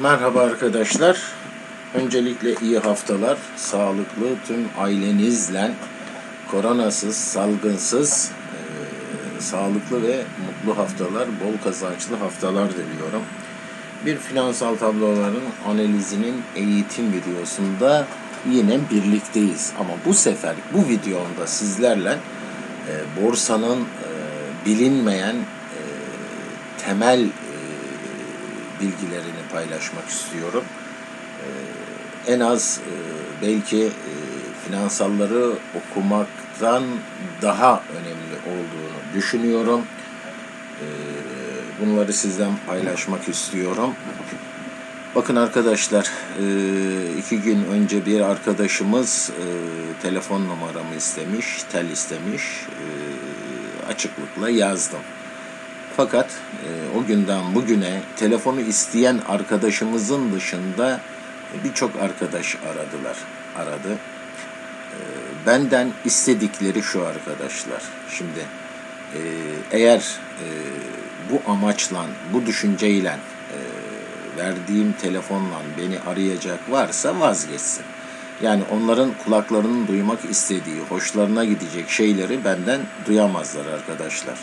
Merhaba arkadaşlar. Öncelikle iyi haftalar. Sağlıklı tüm ailenizle koronasız, salgınsız, eee, sağlıklı ve mutlu haftalar, bol kazançlı haftalar diliyorum. Bir finansal tabloların analizinin eğitim videosunda yine birlikteyiz. Ama bu sefer bu videomda sizlerle eee, borsanın eee, bilinmeyen eee, temel bilgilerini paylaşmak istiyorum. Ee, en az e, belki e, finansalları okumaktan daha önemli olduğunu düşünüyorum. Ee, bunları sizden paylaşmak istiyorum. Bakın arkadaşlar, e, iki gün önce bir arkadaşımız telefon numaramı istemiş, tel istemiş. Açıklıkla yazdım. Fakat e, o günden bugüne telefonu isteyen arkadaşımızın dışında birçok arkadaş aradılar, aradı. E, benden istedikleri şu arkadaşlar. Şimdi e, eğer e, bu amaçla, bu düşünceyle e, verdiğim telefonla beni arayacak varsa vazgeçsin. Yani onların kulaklarının duymak istediği, hoşlarına gidecek şeyleri benden duyamazlar arkadaşlar.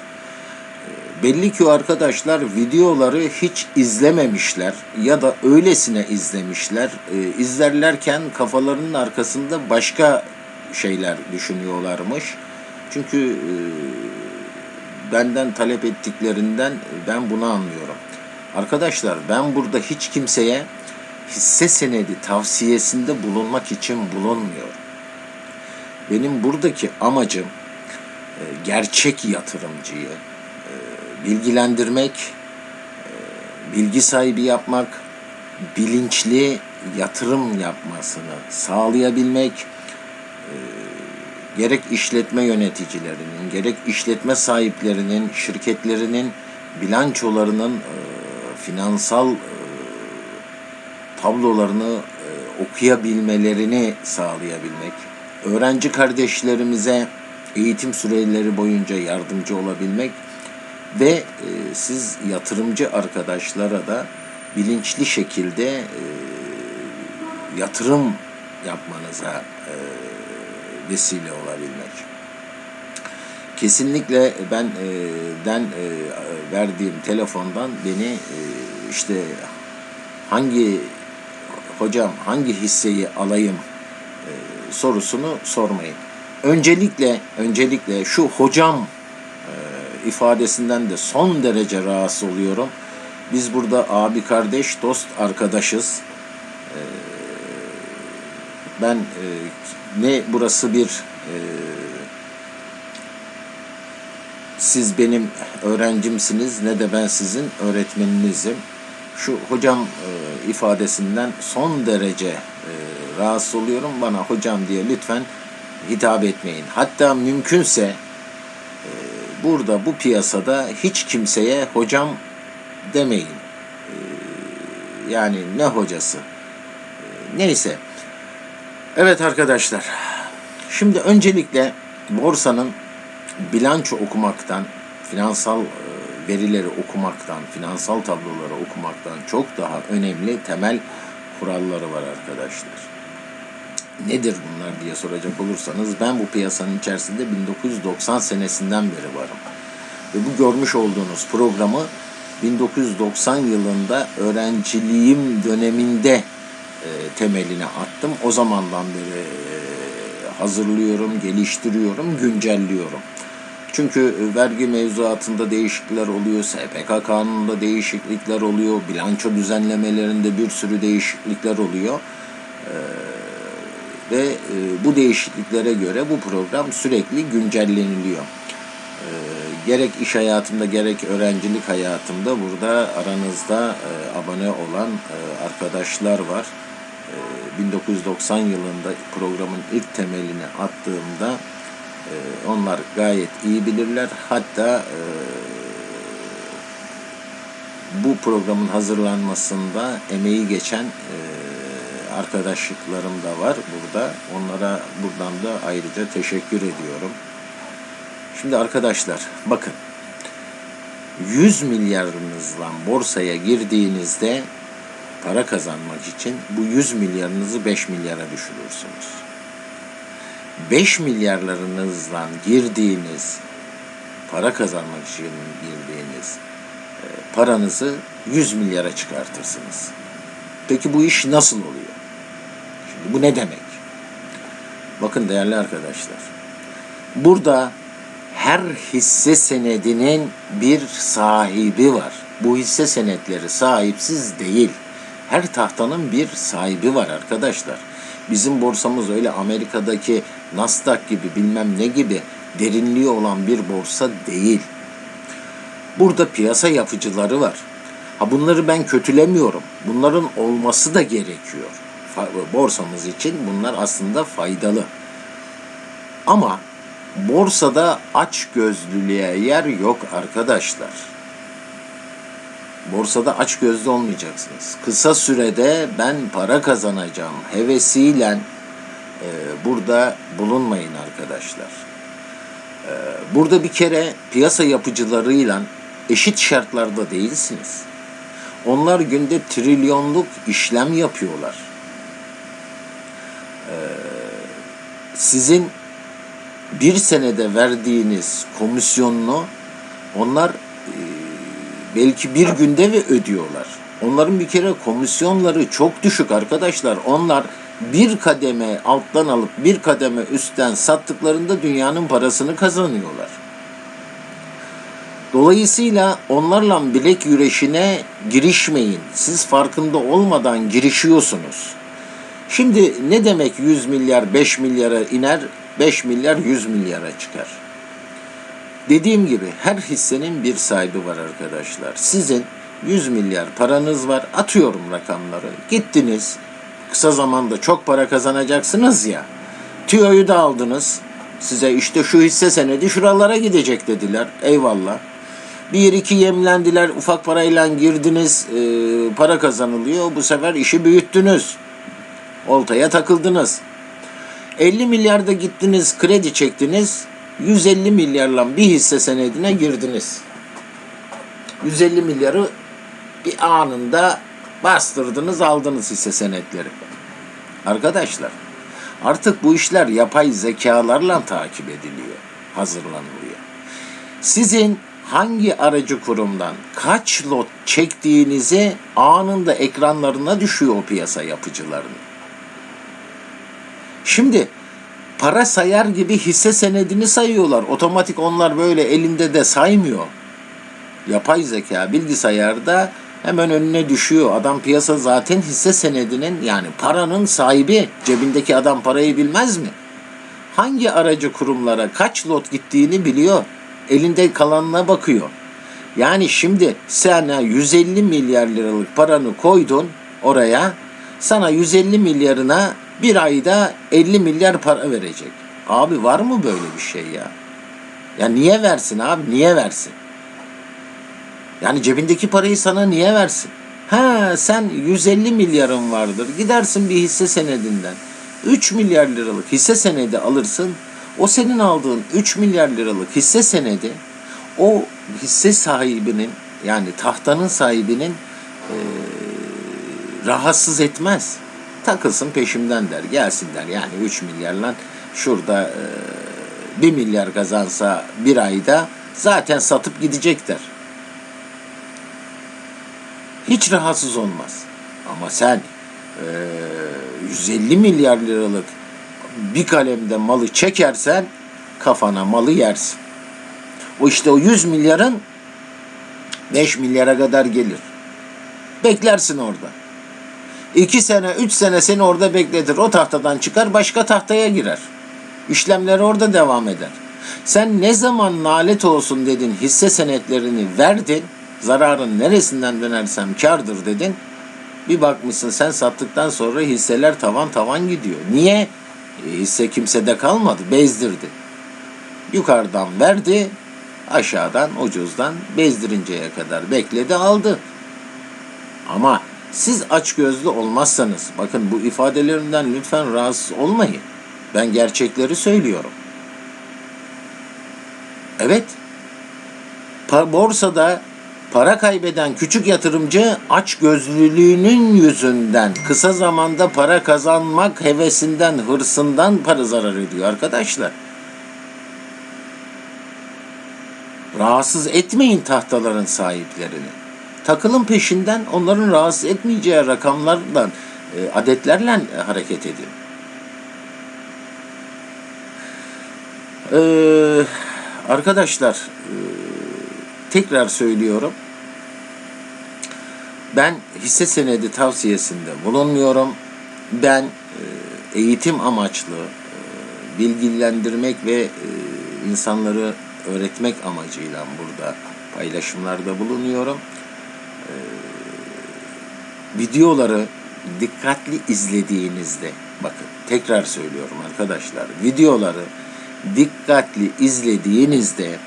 Belli ki arkadaşlar videoları hiç izlememişler ya da öylesine izlemişler. E, izlerlerken kafalarının arkasında başka şeyler düşünüyorlarmış. Çünkü e, benden talep ettiklerinden ben bunu anlıyorum. Arkadaşlar ben burada hiç kimseye hisse senedi tavsiyesinde bulunmak için bulunmuyorum. Benim buradaki amacım e, gerçek yatırımcıyı, bilgilendirmek, e, bilgi sahibi yapmak, bilinçli yatırım yapmasını sağlayabilmek, e, gerek işletme yöneticilerinin, gerek işletme sahiplerinin, şirketlerinin bilançolarının e, finansal tablolarını okuyabilmelerini sağlayabilmek, öğrenci kardeşlerimize eğitim süreleri boyunca yardımcı olabilmek ve e, siz yatırımcı arkadaşlara da bilinçli şekilde e, yatırım yapmanıza e, vesile olabilmek. Kesinlikle ben e, den e, verdiğim telefondan beni e, işte hangi hocam hangi hisseyi alayım e, sorusunu sormayın. Öncelikle öncelikle şu hocam ifadesinden de son derece rahatsız oluyorum. Biz burada abi kardeş, dost arkadaşız. Ee, ben e, ne burası bir e, siz benim öğrencimsiniz ne de ben sizin öğretmeninizim. Şu hocam e, ifadesinden son derece rahatsız oluyorum. Bana hocam diye lütfen hitap etmeyin. Hatta mümkünse burada bu piyasada hiç kimseye hocam demeyin. Ee, yani ne hocası? Ee, neyse. Evet arkadaşlar. Şimdi öncelikle borsanın bilanço okumaktan, finansal e, verileri okumaktan, finansal tabloları okumaktan çok daha önemli temel kuralları var arkadaşlar nedir bunlar diye soracak olursanız ben bu piyasanın içerisinde 1990 senesinden beri varım. Ve bu görmüş olduğunuz programı 1990 yılında öğrenciliğim döneminde e, temelini attım. O zamandan beri e, hazırlıyorum, geliştiriyorum, güncelliyorum. Çünkü vergi mevzuatında değişiklikler oluyor, SPK kanununda değişiklikler oluyor, bilanço düzenlemelerinde bir sürü değişiklikler oluyor. Ee, ve e, bu değişikliklere göre bu program sürekli güncelleniliyor. E, gerek iş hayatımda gerek öğrencilik hayatımda burada aranızda e, abone olan e, arkadaşlar var. E, 1990 yılında programın ilk temelini attığımda e, onlar gayet iyi bilirler. Hatta e, bu programın hazırlanmasında emeği geçen e, arkadaşlıklarım da var burada. Onlara buradan da ayrıca teşekkür ediyorum. Şimdi arkadaşlar bakın 100 milyarınızla borsaya girdiğinizde para kazanmak için bu 100 milyarınızı 5 milyara düşürürsünüz. 5 milyarlarınızdan girdiğiniz para kazanmak için girdiğiniz e, paranızı 100 milyara çıkartırsınız. Peki bu iş nasıl oluyor? Bu ne demek? Bakın değerli arkadaşlar. Burada her hisse senedinin bir sahibi var. Bu hisse senetleri sahipsiz değil. Her tahtanın bir sahibi var arkadaşlar. Bizim borsamız öyle Amerika'daki Nasdaq gibi bilmem ne gibi derinliği olan bir borsa değil. Burada piyasa yapıcıları var. Ha bunları ben kötülemiyorum. Bunların olması da gerekiyor. Borsamız için bunlar aslında faydalı. Ama borsada aç gözlülüğe yer yok arkadaşlar. Borsada aç gözlü olmayacaksınız. Kısa sürede ben para kazanacağım hevesiyle e, burada bulunmayın arkadaşlar. E, burada bir kere piyasa yapıcılarıyla eşit şartlarda değilsiniz. Onlar günde trilyonluk işlem yapıyorlar. Sizin bir senede verdiğiniz komisyonunu onlar e, belki bir günde ve ödüyorlar. Onların bir kere komisyonları çok düşük arkadaşlar. Onlar bir kademe alttan alıp bir kademe üstten sattıklarında dünyanın parasını kazanıyorlar. Dolayısıyla onlarla bilek güreşine girişmeyin. Siz farkında olmadan girişiyorsunuz. Şimdi ne demek 100 milyar 5 milyara iner, 5 milyar 100 milyara çıkar? Dediğim gibi her hissenin bir sahibi var arkadaşlar. Sizin 100 milyar paranız var. Atıyorum rakamları. Gittiniz. Kısa zamanda çok para kazanacaksınız ya. Tüyoyu da aldınız. Size işte şu hisse senedi şuralara gidecek dediler. Eyvallah. Bir iki yemlendiler. Ufak parayla girdiniz. e, para kazanılıyor. Bu sefer işi büyüttünüz. Oltaya takıldınız. 50 milyarda gittiniz kredi çektiniz. 150 milyarla bir hisse senedine girdiniz. 150 milyarı bir anında bastırdınız aldınız hisse senetleri. Arkadaşlar artık bu işler yapay zekalarla takip ediliyor, hazırlanılıyor. Sizin hangi aracı kurumdan kaç lot çektiğinizi anında ekranlarına düşüyor o piyasa yapıcılarının. Şimdi para sayar gibi hisse senedini sayıyorlar. Otomatik onlar böyle elinde de saymıyor. Yapay zeka bilgisayarda hemen önüne düşüyor. Adam piyasa zaten hisse senedinin yani paranın sahibi. Cebindeki adam parayı bilmez mi? Hangi aracı kurumlara kaç lot gittiğini biliyor. Elinde kalanına bakıyor. Yani şimdi sen 150 milyar liralık paranı koydun oraya. Sana 150 milyarına bir ayda 50 milyar para verecek. Abi var mı böyle bir şey ya? Ya niye versin abi? Niye versin? Yani cebindeki parayı sana niye versin? Ha sen 150 milyarın vardır. Gidersin bir hisse senedinden. 3 milyar liralık hisse senedi alırsın. O senin aldığın 3 milyar liralık hisse senedi o hisse sahibinin yani tahtanın sahibinin e, rahatsız etmez. Takılsın peşimden der. Gelsin der. Yani 3 milyarla şurada e, 1 milyar kazansa bir ayda zaten satıp gidecek der. Hiç rahatsız olmaz. Ama sen e, 150 milyar liralık bir kalemde malı çekersen kafana malı yersin. O işte o 100 milyarın 5 milyara kadar gelir. Beklersin orada. 2 sene, 3 sene seni orada bekletir. O tahtadan çıkar başka tahtaya girer. İşlemleri orada devam eder. Sen ne zaman nalet olsun dedin hisse senetlerini verdin. Zararın neresinden dönersem kardır dedin. Bir bakmışsın sen sattıktan sonra hisseler tavan tavan gidiyor. Niye? E, hisse kimsede kalmadı. Bezdirdi. Yukarıdan verdi. Aşağıdan ucuzdan bezdirinceye kadar bekledi aldı. Ama siz açgözlü olmazsanız bakın bu ifadelerimden lütfen rahatsız olmayın. Ben gerçekleri söylüyorum. Evet. Borsada Para kaybeden küçük yatırımcı aç gözlülüğünün yüzünden kısa zamanda para kazanmak hevesinden, hırsından para zarar ediyor arkadaşlar. Rahatsız etmeyin tahtaların sahiplerini. Takılın peşinden onların rahatsız etmeyeceği rakamlarla, e, adetlerle hareket edin. Ee, arkadaşlar e, tekrar söylüyorum. Ben hisse senedi tavsiyesinde bulunmuyorum. Ben e, eğitim amaçlı e, bilgilendirmek ve e, insanları öğretmek amacıyla burada paylaşımlarda bulunuyorum. E, videoları dikkatli izlediğinizde bakın tekrar söylüyorum arkadaşlar videoları dikkatli izlediğinizde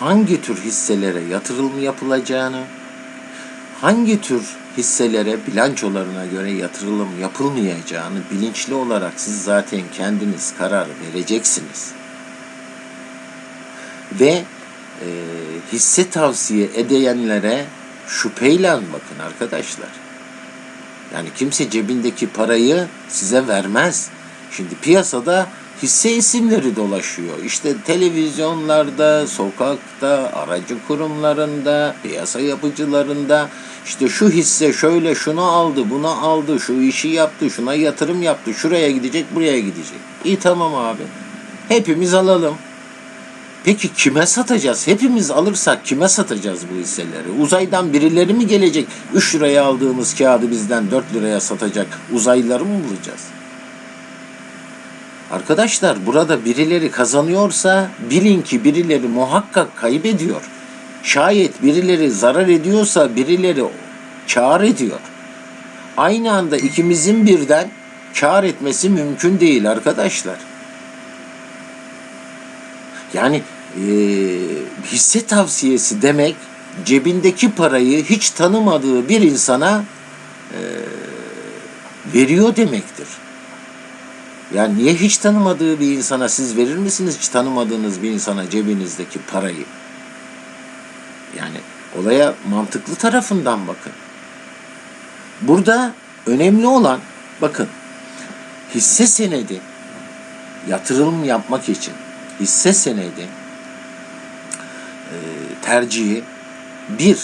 hangi tür hisselere yatırım yapılacağını hangi tür hisselere bilançolarına göre yatırım yapılmayacağını bilinçli olarak siz zaten kendiniz karar vereceksiniz. Ve e, hisse tavsiye edenlere şüpheyle bakın arkadaşlar. Yani kimse cebindeki parayı size vermez. Şimdi piyasada hisse isimleri dolaşıyor. İşte televizyonlarda, sokakta, aracı kurumlarında, piyasa yapıcılarında işte şu hisse şöyle şunu aldı, bunu aldı, şu işi yaptı, şuna yatırım yaptı, şuraya gidecek, buraya gidecek. İyi tamam abi. Hepimiz alalım. Peki kime satacağız? Hepimiz alırsak kime satacağız bu hisseleri? Uzaydan birileri mi gelecek? 3 liraya aldığımız kağıdı bizden 4 liraya satacak uzaylıları mı bulacağız? Arkadaşlar burada birileri kazanıyorsa bilin ki birileri muhakkak kaybediyor. Şayet birileri zarar ediyorsa birileri kar ediyor. Aynı anda ikimizin birden kar etmesi mümkün değil arkadaşlar. Yani e, hisse tavsiyesi demek cebindeki parayı hiç tanımadığı bir insana e, veriyor demektir. Yani niye hiç tanımadığı bir insana siz verir misiniz hiç tanımadığınız bir insana cebinizdeki parayı? Yani olaya mantıklı tarafından bakın. Burada önemli olan bakın hisse senedi yatırım yapmak için hisse senedi tercihi bir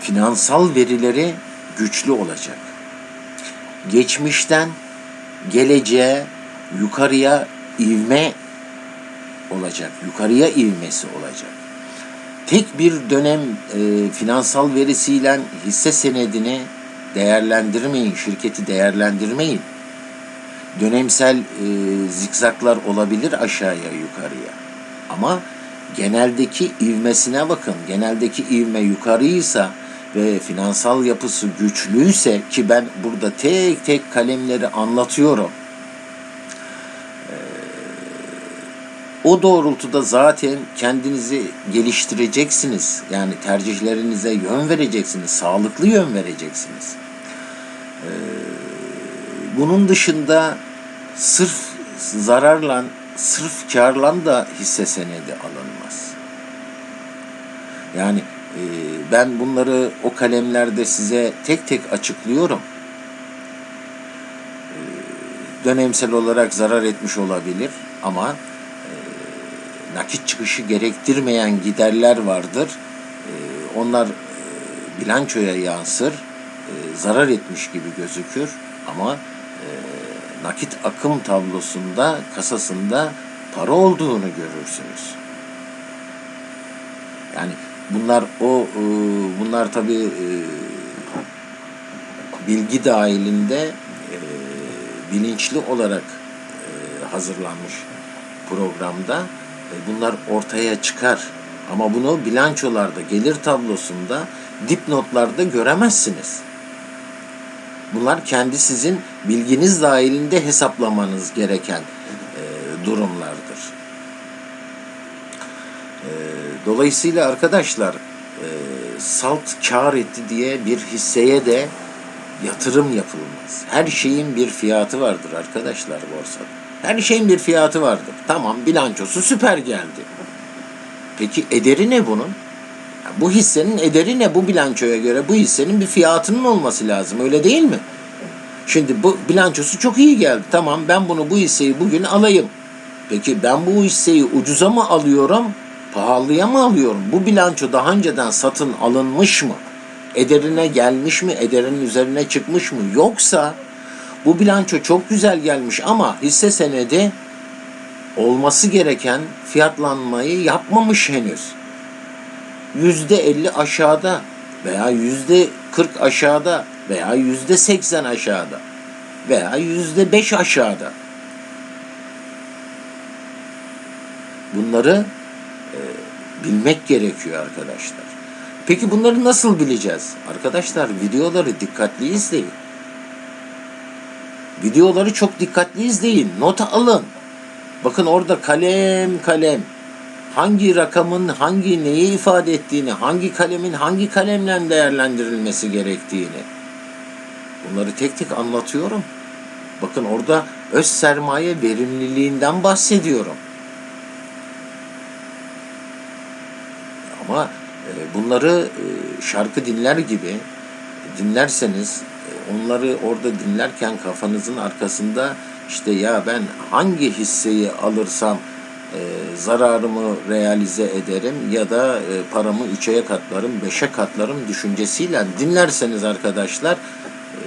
finansal verileri güçlü olacak. Geçmişten geleceğe yukarıya ivme olacak. Yukarıya ivmesi olacak. Tek bir dönem e, finansal verisiyle hisse senedini değerlendirmeyin, şirketi değerlendirmeyin dönemsel e, zikzaklar olabilir aşağıya yukarıya. Ama geneldeki ivmesine bakın. Geneldeki ivme yukarıysa ve finansal yapısı güçlüyse ki ben burada tek tek kalemleri anlatıyorum. E, o doğrultuda zaten kendinizi geliştireceksiniz. Yani tercihlerinize yön vereceksiniz. Sağlıklı yön vereceksiniz. Eee bunun dışında sırf zararla, sırf karla da hisse senedi alınmaz. Yani e, ben bunları o kalemlerde size tek tek açıklıyorum. E, dönemsel olarak zarar etmiş olabilir ama e, nakit çıkışı gerektirmeyen giderler vardır. E, onlar e, bilançoya yansır, e, zarar etmiş gibi gözükür ama e, nakit akım tablosunda, kasasında para olduğunu görürsünüz. Yani bunlar o e, bunlar tabi e, bilgi dahilinde e, bilinçli olarak e, hazırlanmış programda e, bunlar ortaya çıkar. Ama bunu bilançolarda, gelir tablosunda, dipnotlarda göremezsiniz. Bunlar kendi sizin bilginiz dahilinde hesaplamanız gereken e, durumlardır. E, dolayısıyla arkadaşlar e, salt kar etti diye bir hisseye de yatırım yapılmaz. Her şeyin bir fiyatı vardır arkadaşlar borsada. Her şeyin bir fiyatı vardır. Tamam bilançosu süper geldi. Peki ederi ne bunun? Bu hissenin ederi ne bu bilançoya göre? Bu hissenin bir fiyatının olması lazım öyle değil mi? Şimdi bu bilançosu çok iyi geldi. Tamam ben bunu bu hisseyi bugün alayım. Peki ben bu hisseyi ucuza mı alıyorum, pahalıya mı alıyorum? Bu bilanço daha önceden satın alınmış mı? Ederine gelmiş mi? Ederinin üzerine çıkmış mı? Yoksa bu bilanço çok güzel gelmiş ama hisse senedi olması gereken fiyatlanmayı yapmamış henüz. Yüzde elli aşağıda veya yüzde kırk aşağıda veya yüzde seksen aşağıda veya yüzde beş aşağıda. Bunları e, bilmek gerekiyor arkadaşlar. Peki bunları nasıl bileceğiz? Arkadaşlar videoları dikkatli izleyin. Videoları çok dikkatli izleyin. Not alın. Bakın orada kalem kalem hangi rakamın hangi neyi ifade ettiğini, hangi kalemin hangi kalemle değerlendirilmesi gerektiğini bunları tek tek anlatıyorum. Bakın orada öz sermaye verimliliğinden bahsediyorum. Ama e, bunları e, şarkı dinler gibi dinlerseniz e, onları orada dinlerken kafanızın arkasında işte ya ben hangi hisseyi alırsam e, zararımı realize ederim ya da e, paramı üçe katlarım, beşe katlarım düşüncesiyle dinlerseniz arkadaşlar e,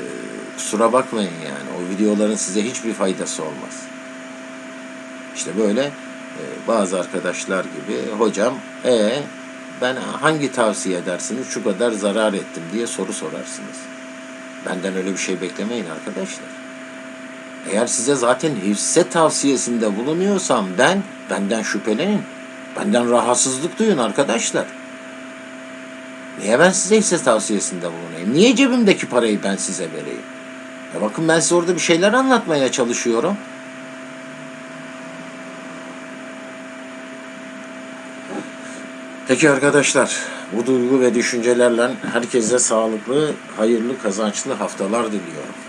kusura bakmayın yani o videoların size hiçbir faydası olmaz. İşte böyle e, bazı arkadaşlar gibi hocam e ben hangi tavsiye edersiniz şu kadar zarar ettim diye soru sorarsınız. Benden öyle bir şey beklemeyin arkadaşlar. Eğer size zaten hisse tavsiyesinde bulunuyorsam ben benden şüphelenin. Benden rahatsızlık duyun arkadaşlar. Niye ben size hisse tavsiyesinde bulunayım? Niye cebimdeki parayı ben size vereyim? Ya bakın ben size orada bir şeyler anlatmaya çalışıyorum. Peki arkadaşlar, bu duygu ve düşüncelerle herkese sağlıklı, hayırlı, kazançlı haftalar diliyorum.